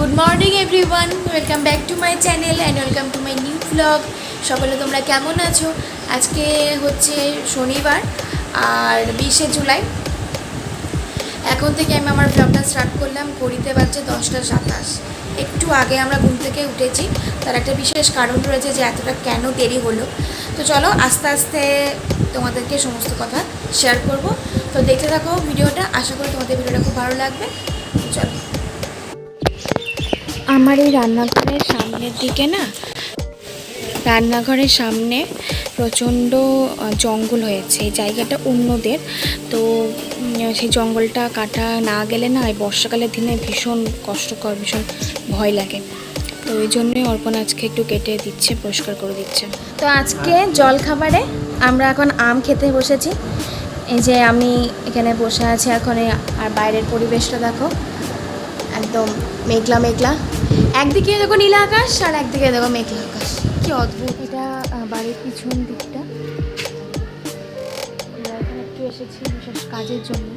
Good morning everyone welcome back to my channel and welcome to my new vlog সকলে তোমরা কেমন আছো? আজকে হচ্ছে শনিবার, আর বিশে জুলাই। এখন থেকে আমি আমার ব্লগটা স্টার্ট করলাম ঘড়িতে বাজছে দশটা সাতাশ। একটু আগে আমরা ঘুম থেকে উঠেছি। তার একটা বিশেষ কারণ রয়েছে যে এতটা কেন দেরি হলো। তো চলো আস্তে আস্তে তোমাদেরকে সমস্ত কথা শেয়ার করব। তো দেখতে থাকো ভিডিওটা। আশা করি তোমাদের ভিডিওটা খুব ভালো লাগবে। চলো। আমার এই রান্নাঘরের সামনের দিকে না, রান্নাঘরের সামনে প্রচণ্ড জঙ্গল হয়েছে। এই জায়গাটা অন্যদের। তো সেই জঙ্গলটা কাটা না গেলে না এই বর্ষাকালের দিনে ভীষণ কষ্টকর, ভীষণ ভয় লাগে। তো ওই জন্যই অর্পণ আজকে একটু কেটে দিচ্ছে, পরিষ্কার করে দিচ্ছে। তো আজকে জল খাবারে আমরা এখন আম খেতে বসেছি। এই যে আমি এখানে বসে আছি এখন, এই- আর বাইরের পরিবেশটা দেখো। একদম মেঘলা মেঘলা। একদিকে দেখো নীল আকাশ আর একদিকে দেখো মেঘলা আকাশ। কি অদ্ভুত। এটা বাড়ির পিছন দিকটা। একটু এসেছি বিশেষ কাজের জন্য।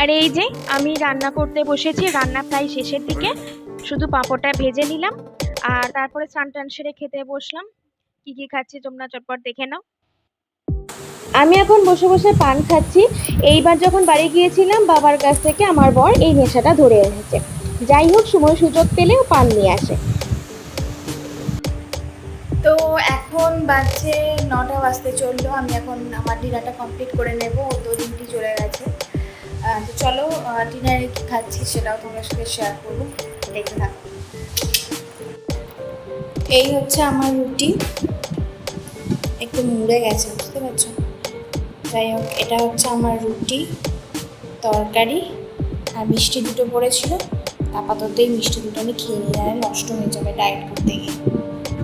আর এই যে আমি রান্না করতে বসেছি রান্না প্রায় শেষের দিকে। শুধু পাঁপড়টা ভেজে নিলাম আর তারপরে স্নান টান সেরে খেতে বসলাম। কি কি খাচ্ছি তোমরা চটপট দেখে নাও। আমি এখন বসে বসে পান খাচ্ছি। এইবার যখন বাড়ি গিয়েছিলাম বাবার কাছ থেকে আমার বর এই নেশাটা ধরে এসেছে যাই হোক সময় সুযোগ পেলেও পান নিয়ে আসে। তো এখন বাজছে নটা বাজতে চলল। আমি এখন আমার ডিনারটা কমপ্লিট করে নেব। ও তো দিনটি চলে গেছে। তো চলো ডিনারে কি খাচ্ছি সেটাও তোমার সাথে শেয়ার করব। দেখতে এই হচ্ছে আমার রুটি। একটু মুড়ে গেছে, বুঝতে পারছ? যাই হোক, এটা হচ্ছে আমার রুটি, তরকারি, আর মিষ্টি দুটো পড়েছিল। আপাতত এই মিষ্টি দুটো আমি খেয়ে নিয়ে আর নষ্ট হয়ে যাবে ডায়েট করতে গিয়ে।